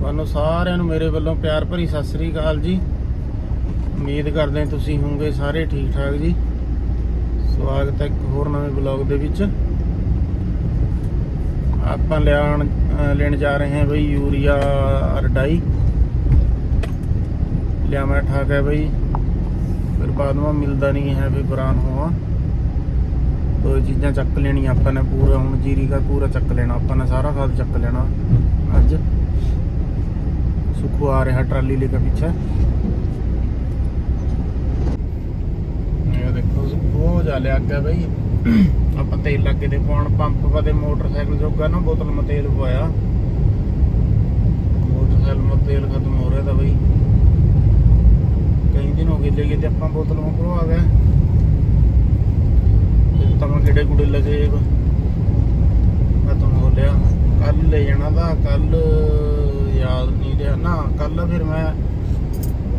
ਤੁਹਾਨੂੰ ਸਾਰਿਆਂ ਨੂੰ ਮੇਰੇ ਵੱਲੋਂ ਪਿਆਰ ਭਰੀ ਸਤਿ ਸ੍ਰੀ ਅਕਾਲ ਜੀ। ਉਮੀਦ ਕਰਦੇ ਤੁਸੀਂ ਹੋਵੋਗੇ ਸਾਰੇ ਠੀਕ ਠਾਕ ਜੀ। ਸਵਾਗਤ ਹੈ ਇੱਕ ਹੋਰ ਨਵੇਂ ਬਲੌਗ ਦੇ ਵਿੱਚ। ਆਪਾਂ ਲਿਆਣ ਲੈਣ ਜਾ ਰਹੇ ਹਾਂ ਬਈ ਯੂਰੀਆ ਅਰਡਾਈ। ਲਿਆਵਾਂ ਠਾਕ ਹੈ ਬਈ। ਫਿਰ ਬਾਅਦ ਵਿੱਚ ਮਿਲਦਾ ਨਹੀਂ ਹੈ ਵੀ ਬਰਾਨ ਹੋਆ ਦੋ ਚੀਜ਼ਾਂ ਚੱਕ ਲੈਣੀਆਂ ਆਪਾਂ ਨੇ, ਪੂਰਾ ਹੁਣ ਜੀਰੀ ਦਾ ਪੂਰਾ ਚੱਕ ਲੈਣਾ, ਆਪਾਂ ਨੇ ਸਾਰਾ ਖਾਦ ਚੱਕ ਲੈਣਾ ਅੱਜ। ਸੁਖੂ ਆ ਰਿਹਾ ਟਰਾਲੀ ਲੈ ਕੇ ਪਿੱਛੇ। ਦੇਖੋ, ਬਹੁਤ ਜਾ ਲਿਆ ਅੱਗੇ ਬਈ। ਆਪਾਂ ਤੇਲ ਲੱਗੇ ਦੇ ਪਾਉਣ, ਪੰਪ ਪਤੇ ਮੋਟਰਸਾਈਕਲ ਜੋਗਾ ਨਾ, ਬੋਤਲ ਮੇ ਤੇਲ ਪਵਾਇਆ। ਮੋਟਰਸਾਈਕਲ ਮੇ ਤੇਲ ਖਤਮ ਹੋ ਰਿਹਾ ਤਾਂ ਬਈ। ਕਈ ਦਿਨ ਹੋ ਗਏ ਲੈ ਗਏ ਤੇ ਆਪਾਂ ਬੋਤਲ ਮੇ ਭਰਵਾ ਗਏ। ਫਿਰ ਤਾਂ ਮੈਂ ਕਿਹੜੇ ਕੁੜੇ ਲਗੇ ਖਤਮ ਹੋ ਲਿਆ। ਕੱਲ ਲੈ ਜਾਣਾ ਤਾਂ ਕੱਲ ਯਾਦ ਨਹੀਂ ਨਾ ਕੱਲ ਫਿਰ ਮੈਂ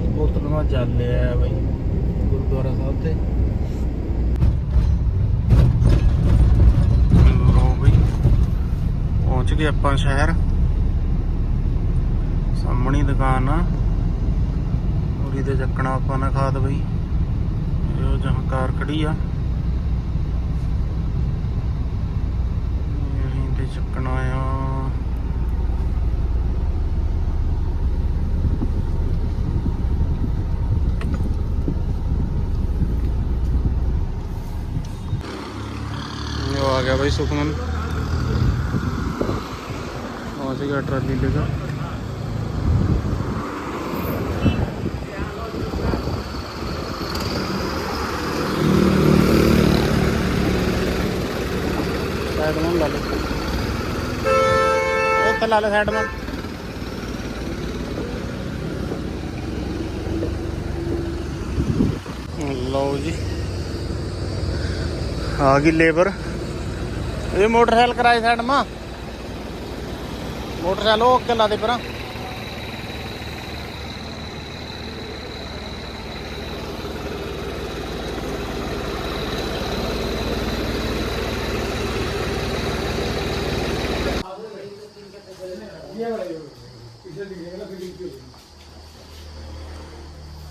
ਬੋਤਲ ਚੱਲ ਲਿਆ ਬਈ, ਗੁਰਦੁਆਰਾ ਸਾਹਿਬ ਤੇ। ਲੋ ਬਈ, ਪਹੁੰਚ ਗਏ ਆਪਾਂ ਸ਼ਹਿਰ। ਸਾਹਮਣੀ ਦੁਕਾਨ ਆ। ਉਰੀ ਤੇ ਚੱਕਣਾ ਆਪਾਂ ਨੇ ਖਾਦ ਬਈ। ਇਹ ਜਹਾਂ ਕਾਰ ਖੜੀ ਆ। ਯਹੀਂ ਤੇ ਚੱਕਣਾ ਆ ਇਹ ਆ ਗਿਆ ਭਾਈ ਸੁਖਮਨ ਪਹੁੰਚ ਗਿਆ ਟਰਾਲੀ ਲੈ ਕੇ ਸਾਈਡ में ला लो ਉਹ ਤੇ ਲਾ ਲੈ ਸਾਈਡ में ਲਓ ਜੀ ਆ ਗਈ ਲੇਬਰ ਇਹ ਮੋਟਰਸਾਈਕਲ ਕਰਾਏ ਸਾਈਡ ਮਾ। ਮੋਟਰਸਾਈਕਲ ਉਹ ਅੱਗੇ ਲਾ ਦੇ ਪਰਾਂ।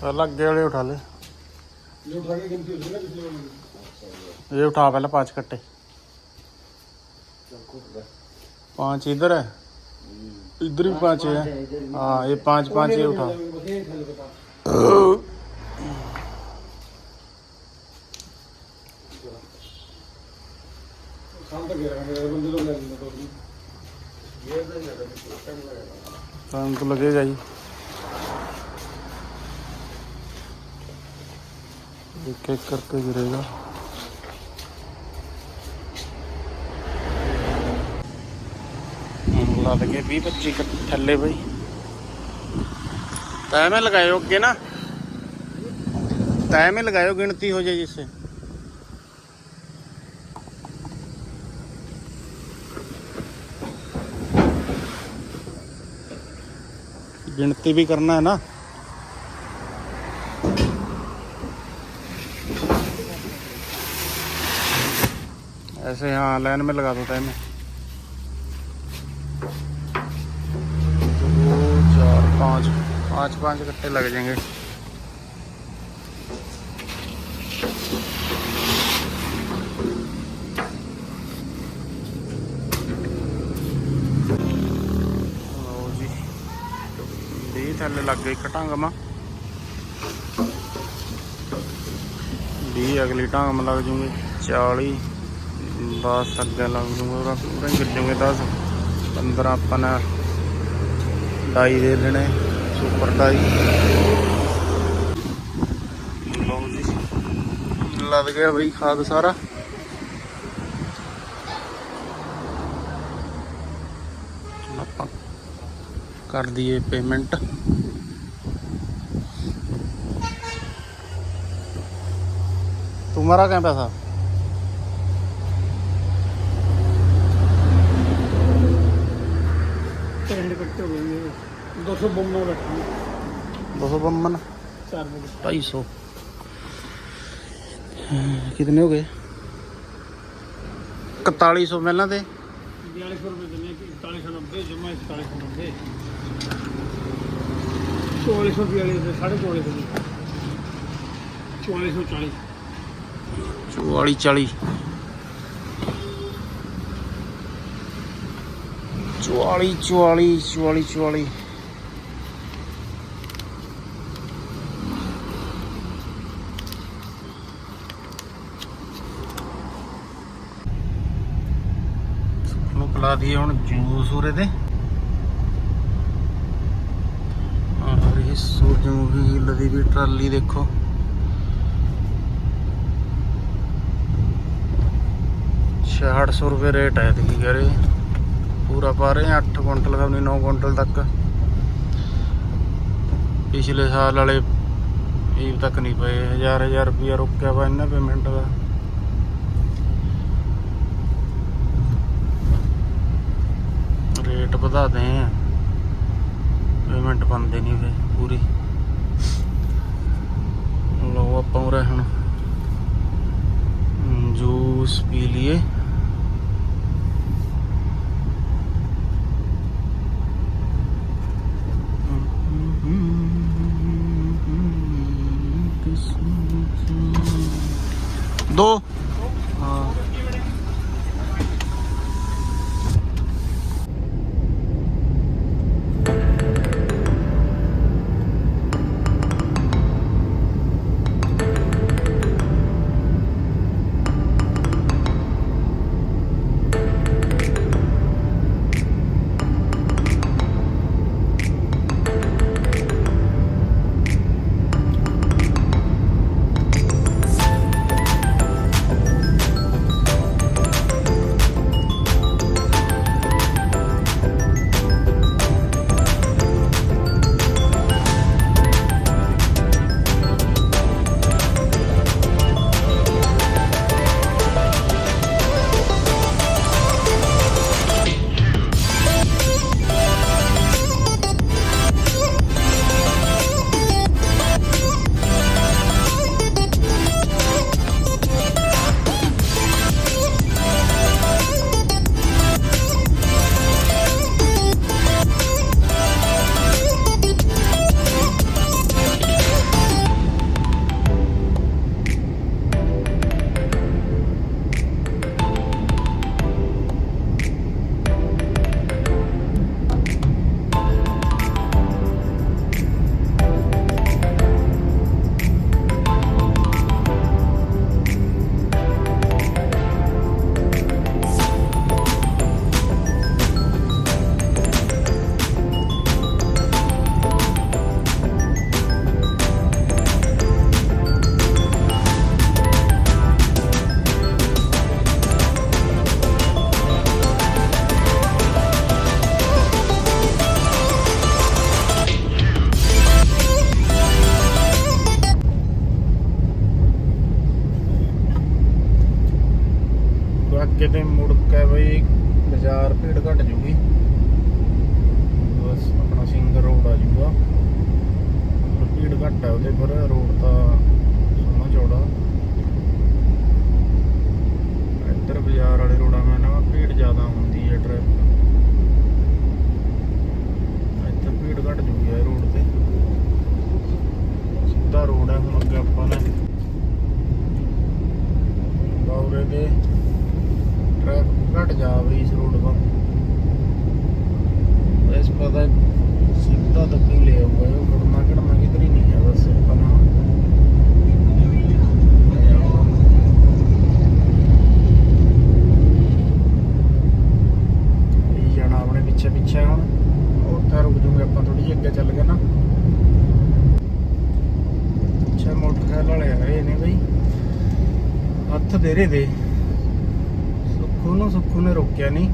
ਪਹਿਲਾਂ ਅੱਗੇ ਉਠਾ ਲੈ। ਇਹ ਉਠਾ ਕੇ ਗਿਣਤੀ ਹੋ ਜਾਣਾ ਇਹ ਉਠਾ ਪਹਿਲਾਂ ਪਾਂਚ ਕੱਟੇ। पाँच इधर है? इधर भी पाँच है। हाँ ये पाँच पाँच ये उठा। टाइम तो लगेगा ही एक एक करके गिरेगा। ਹੁਣ ਲਾ ਲਗੇ 20 25 ਥੱਲੇ ਬਈ ਤੈ में लगायो ਅੱਗੇ ਨਾ ਤੈ में लगायो गिनती हो जाए जिससे गिनती भी करना है ना ऐसे हाँ लाइन में लगा दो तय पाँच पाँच पाँच कट्टे लग जाएंगे ਲਓ ਜੀ 20 ਥੱਲੇ ਲੱਗ ਗਈ ਕਟਾਂਗ ਮਾ 20 ਅਗਲੀ ਢੰਗ ਮ ਲੱਗ ਜੂਗੇ 40 10 ਅੱਗੇ ਲੱਗ ਜੂਗੇ ਉਹਦਾ ਪੂਰੇ ਗਿਰ ਜੂਗੇ 10 15 ਆਪਾਂ ਨੇ ਡਾਈ ਦੇ ਲੈਣੇ ਸੁਪਰ ਡਾਈ ਲਓ ਜੀ ਲੱਗ ਗਿਆ ਬਈ ਖਾਦ ਸਾਰਾ ਆਪਾਂ ਕਰ ਦਈਏ ਪੇਮੈਂਟ तुम्हारा क्या पैसा 200 ਬੰਮਾ ਬੈਠਾ 252 4 ਮਿੰਟ 250 कितने हो गए 4100 ਪਹਿਲਾਂ ਤੇ। 4200 ਰੁਪਏ ਦਿੰਨੇ 4190 ਜਮਾ 4190 4442 4440 4440 4440 44 40 44 44 44 44 ਨੂੰ ਦਈਏ ਹੁਣ ਜੂਸ ਉਰੇ ਦੇ ਆਹ ਇਹ ਸੂਰਜਮੁਖੀ ਲਦੀ ਵੀ ਟਰਾਲੀ ਦੇਖੋ। ਛੇ ਸੌ ਰੁਪਏ ਰੇਟ ਹੈ ਤੇ ਕੀ ਕਰੇ ਪੂਰਾ ਪਾ ਰਹੇ 8 ਕੁਇੰਟਲ ਦਾ ਨਹੀਂ 9 ਕੁਇੰਟਲ ਤੱਕ। ਪਿਛਲੇ ਸਾਲ ਵਾਲੇ ਇਹ ਤੱਕ ਨਹੀਂ ਪਏ, ਹਜ਼ਾਰ ਹਜ਼ਾਰ ਰੁਪਇਆ ਰੁਕਿਆ ਵਾ ਇਹਨਾਂ ਪੇਮੈਂਟ ਦਾ। ਰੇਟ ਵਧਾ ਦੇ ਆ। ਪੇਮੈਂਟ ਬੰਦੇ ਨਹੀਂ ਫੇ ਪੂਰੀ। ਲੋ ਆਪਾਂ ਉਰੇ ਹੁਣ ਜੂਸ ਪੀ ਲਈਏ। ਦੇ। ਰੇ ਸੁੱਖੂ ਨੂੰ ਸੁੱਖੂ ਨੇ ਰੋਕਿਆ ਨਹੀਂ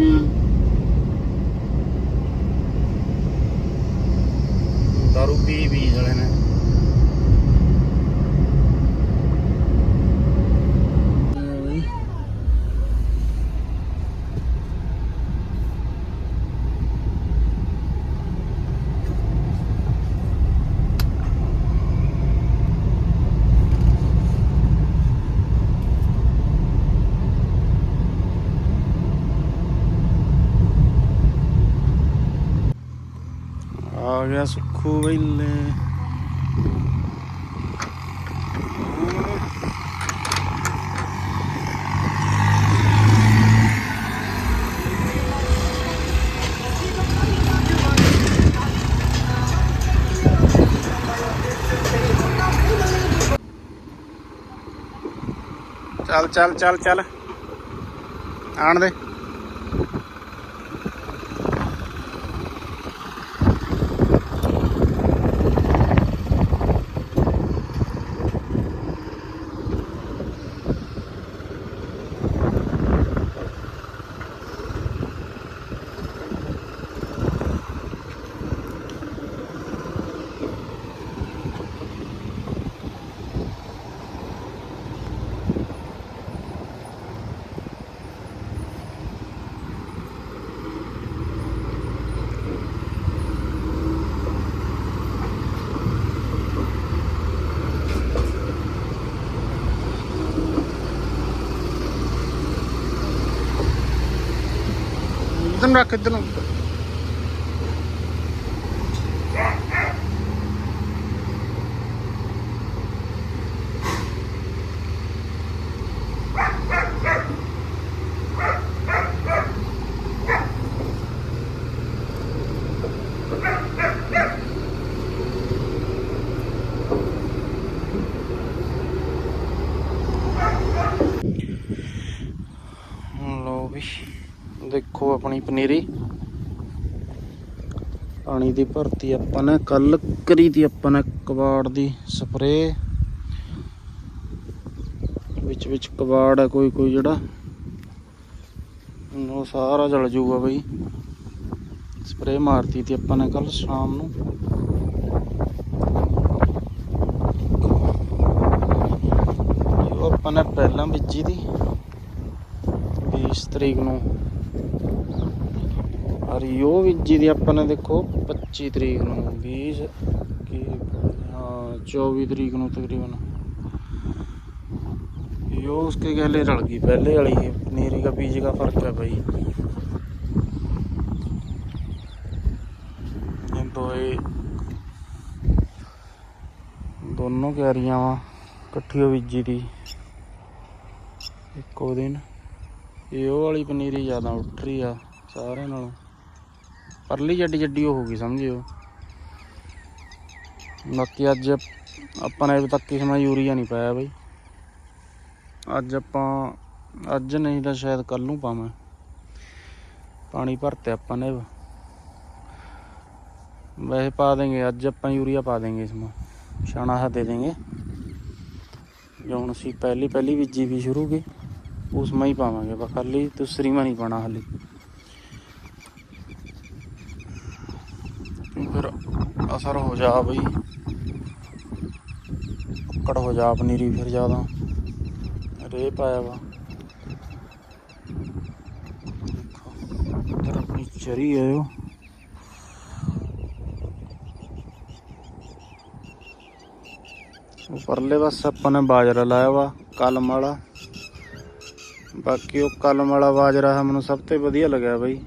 হুম ਗਿਆ ਸੁੱਖੂ ਵੇਲੇ ਚੱਲ ਚੱਲ ਚੱਲ ਚੱਲ ਆਣ ਦੇ ਨੂੰ ਰੱਖ ਇਧਰ ਨੂੰ ਲੋ ਵੀ ਦੇਖੋ ਆਪਣੀ ਪਨੀਰੀ। ਪਾਣੀ ਦੀ ਭਰਤੀ ਆਪਾਂ ਨੇ ਕੱਲ ਕਰੀ ਦੀ ਆਪਾਂ ਨੇ ਕਬਾੜ ਦੀ ਸਪਰੇ ਵਿੱਚ ਵਿੱਚ ਕਬਾੜ ਹੈ ਕੋਈ ਕੋਈ ਜਿਹੜਾ। ਉਹ ਸਾਰਾ ਜਲ ਜੂਗਾ ਬਈ। ਸਪਰੇ ਮਾਰਤੀ ਤੀ ਆਪਾਂ ਨੇ ਕੱਲ ਸ਼ਾਮ ਨੂੰ। ਆਪਾਂ ਨੇ ਪਹਿਲਾਂ ਬੀਜੀ ਦੀ 20 ਤਰੀਕ ਨੂੰ। ਰਿਓ ਜੀ ਦੀ ਆਪਾਂ ਨੇ ਦੇਖੋ 25 ਤਰੀਕ ਨੂੰ 20 ਕੀ ਹਾਂ 24 ਤਰੀਕ ਨੂੰ ਤਕਰੀਬਨ। ਰਿਓ ਉਸਕੇ ਗਹਿਲੇ ਰਲ ਗਈ, ਪਹਿਲੇ ਵਾਲੀ ਹੈ ਪਨੀਰੀ ਦਾ ਬੀਜ ਦਾ ਫ਼ਰਕ ਹੈ ਭਾਈ ਇਹ ਦੋਏ ਦੋਨੋਂ ਕਿਆਰੀਆਂ ਵਾ, ਇਕੱਠੀ ਹੋ ਬੀਜੀ ਦੀ। ਇੱਕੋ ਦਿਨ। ਇਹ ਉਹ ਵਾਲੀ ਪਨੀਰੀ ਜ਼ਿਆਦਾ ਉੱਠ ਰਹੀ ਆ ਸਾਰਿਆਂ ਨਾਲੋਂ। ਪਰਲੀ ਜੱਡੀ ਜੱਡੀ ਹੋ ਗਈ, ਸਮਝਿਓ। ਬਾਕੀ ਅੱਜ ਆਪਾਂ ਨੇ ਅਜੇ ਤੱਕ ਕਿਸੇ ਨਾਲ ਯੂਰੀਆ ਨਹੀਂ ਪਾਇਆ ਬਈ। ਅੱਜ ਆਪਾਂ, ਅੱਜ ਨਹੀਂ ਤਾਂ ਸ਼ਾਇਦ ਕੱਲ ਨੂੰ ਪਾਵਾਂ। ਪਾਣੀ ਭਰਤੇ ਆਪਾਂ ਨੇ ਵੈਸੇ ਪਾ ਦੇਂਗੇ, ਅੱਜ ਆਪਾਂ ਯੂਰੀਆ ਪਾ ਦੇਂਗੇ ਇਸ ਨੂੰ। ਛਾਣਾ ਹਾ ਦੇ ਦੇਂਗੇ। ਜੋ ਹੁਣ ਅਸੀਂ ਪਹਿਲੀ ਪਹਿਲੀ ਬੀਜੀ ਵੀ ਸ਼ੁਰੂ ਕੀ ਉਸ ਮੈਂ ਪਾਵਾਂਗੇ, ਬਸ ਖਾਲੀ ਦੂਸਰੀ ਮੈਂ ਨਹੀਂ ਪਾਣਾ ਹਾਲੀ। ਅਸਰ ਹੋ ਜਾ ਬਈ। ਕੜ ਹੋ ਜਾ ਪਨੀਰੀ ਫਿਰ ਜ਼ਿਆਦਾ। ਰੇ ਪਾਇਆ ਵਾ। ਇੱਧਰ ਆਪਣੀ ਚਰੀ ਹੈ ਉਹ। ਉੱਪਰਲੇ ਬਸ ਆਪਾਂ ਨੇ ਬਾਜਰਾ ਲਾਇਆ ਵਾ, ਕਲਮ ਵਾਲਾ। ਬਾਕੀ ਉਹ ਕਲਮ ਵਾਲਾ ਬਾਜਰਾ ਹੈ ਮੈਨੂੰ ਸਭ ਤੋਂ ਵਧੀਆ ਲੱਗਿਆ ਬਈ।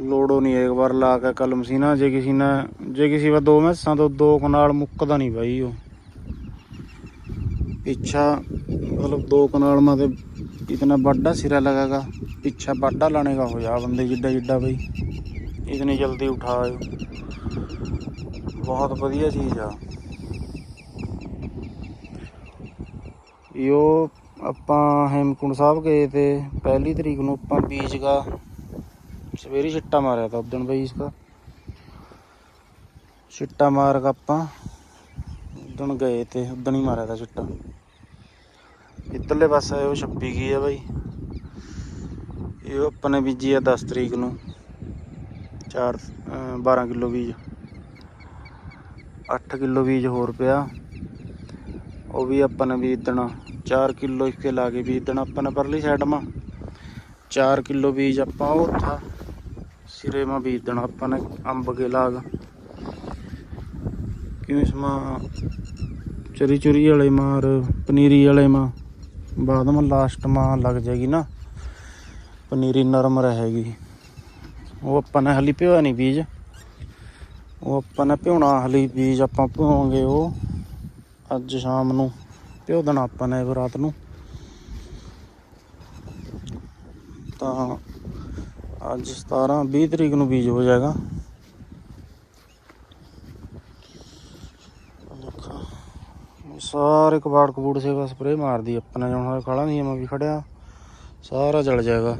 ਲੋੜੋ ਨਹੀਂ ਇੱਕ ਵਾਰ ਲਾ ਕੇ ਕਲਮ ਸੀ ਨਾ ਜੇ ਕਿਸੇ ਨੇ ਜੇ ਕਿਸੇ ਵਾ ਦੋ ਮੈਸਾਂ ਤੋਂ ਦੋ ਕਨਾਲ ਮੁੱਕਦਾ ਨਹੀਂ ਬਾਈ ਉਹ। ਪਿੱਛਾ ਮਤਲਬ ਦੋ ਕਨਾਲ ਮਾ ਤੇ ਇਤਨਾ ਵੱਡਾ ਸਿਰਾ ਲਗਾਗਾ। ਪਿੱਛਾ ਵੱਡਾ ਲਾਣੇਗਾ ਹੋ ਜਾ ਬੰਦੇ ਜਿੱਡਾ ਜਿੱਡਾ ਬਈ। ਇਤਨੀ ਜਲਦੀ ਉਠਾ ਬਹੁਤ ਵਧੀਆ ਚੀਜ਼ ਆ। ਇਹੋ ਆਪਾਂ ਹੇਮਕੁੰਡ ਸਾਹਿਬ ਗਏ ਤੇ ਪਹਿਲੀ ਤਰੀਕ ਨੂੰ ਆਪਾਂ ਬੀਜ ਗਾ। ਸਵੇਰੀ ਛਿੱਟਾ ਮਾਰਿਆ ਤਾਂ ਉਦੋਂ ਬਈ ਇਸਕਾ। ਚਿੱਟਾ ਮਾਰ ਕੇ ਆਪਾਂ ਉਦਣ ਗਏ ਤੇ ਉਦਣ ਹੀ ਮਾਰਿਆ ਤਾ ਚਿੱਟਾ ਇੱਧਰਲੇ ਪਾਸੇ ਉਹ ਛੱਪੀ ਗਈ ਆ ਬਾਈ। ਇਹ ਆਪਾਂ ਨੇ ਬੀਜੀ ਆ 10 ਤਰੀਕ ਨੂੰ। 4 12 ਕਿਲੋ ਬੀਜ। 8 ਕਿਲੋ ਬੀਜ ਹੋਰ ਪਿਆ। ਉਹ ਵੀ ਆਪਾਂ ਨੇ ਬੀਜ ਦੇਣਾ 4 ਕਿਲੋ ਇੱਕੇ ਲਾ ਕੇ ਬੀਜਣਾ ਆਪਾਂ ਨੇ ਪਰਲੀ ਸਾਈਡ ਮਾ। 4 ਕਿਲੋ ਬੀਜ ਆਪਾਂ ਉਹ ਉੱਥਾ ਸਿਰੇ ਮਾ ਬੀਜ ਦੇਣਾ ਆਪਾਂ ਨੇ, ਅੰਬ ਕੇ ਲਾਗ ਕਿਉਂ ਸਮਾ? ਚਰੀ ਚੁਰੀ ਵਾਲੇ ਮਾਰ, ਪਨੀਰੀ ਵਾਲੇ ਮਾ। ਬਾਅਦ ਮਾ ਲਾਸਟ ਮਾ ਲੱਗ ਜਾਏਗੀ ਨਾ, ਪਨੀਰੀ ਨਰਮ ਰਹੇਗੀ। ਉਹ ਆਪਾਂ ਨੇ ਹਲੀ ਭਿਓਆ ਨਹੀਂ ਬੀਜ। ਉਹ ਆਪਾਂ ਨੇ ਭਿਉਣਾ ਹਲੀ ਬੀਜ, ਆਪਾਂ ਭਿਓਵਾਂਗੇ ਉਹ ਅੱਜ ਸ਼ਾਮ ਨੂੰ। ਭਿਓ ਦੇਣਾ ਆਪਾਂ ਨੇ ਰਾਤ ਨੂੰ। ਤਾਂ ਅੱਜ 17 20 ਤਰੀਕ ਨੂੰ ਬੀਜ ਹੋ ਜਾਏਗਾ। ਸਾਰੇ ਕਬਾੜ ਕਬੂੜ ਸੇ ਬਸ ਸਪਰੇ ਮਾਰਦੀ, ਆਪਣਾ ਨੇ ਹੁਣ ਨਹੀਂ ਮੈਂ ਵੀ ਖੜਿਆ ਸਾਰਾ ਜਲ ਜਾਏਗਾ।